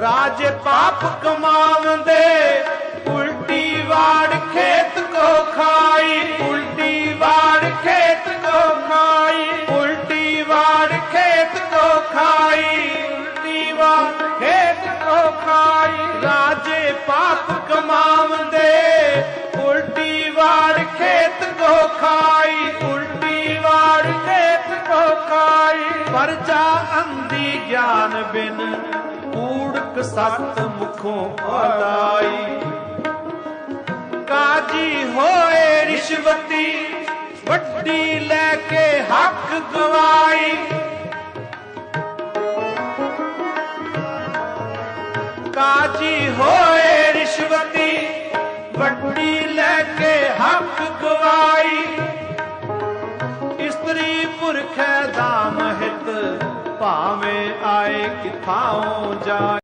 ਰਾਜੇ ਪਾਪ ਕਮਾਵੰਦੇ ਉਲਟੀ ਵਾੜ ਖੇਤ ਕੋ ਖਾਈ, ਉਲਟੀ ਵਾੜ ਖੇਤ ਕੋ ਖਾਈ, ਉਲਟੀ ਵਾੜ ਖੇਤ ਕੋ ਖਾਈ, ਉਲਟੀ ਵਾੜ ਖੇਤ ਕੋ ਖਾਈ। ਰਾਜੇ ਪਾਪ ਕਮਾਉਂਦੇ, ਉਲਟੀ ਵਾੜ ਖੇਤ ਕੋ ਖਾਈ, ਉਲਟੀ ਵਾੜ ਖੇਤ ਕੋ ਖਾਈ। ਪਰਚਾ ਅੰਧੀ ਗਿਆਨ ਬਿਨ ਕੂੜਕ ਸਤ ਮੁਖੋਂ ਆਲਾਈ ਕਾਜੀ ਹੋਏ ਰਿਸ਼ਵਤੀ, ਵੱਡੀ ਲੈ ਕੇ ਹੱਕ ਗਵਾਈ। ਕਾਜੀ ਹੋਏ ਰਿਸ਼ਵਤੀ, ਵੱਡੀ ਲੈ ਕੇ ਹੱਕ ਗਵਾਈ। ਇਸਤਰੀ ਪੁਰਖੈ ਦਾ ਮਹਿਤ ਭਾਵੇਂ ਆਏ ਜਾ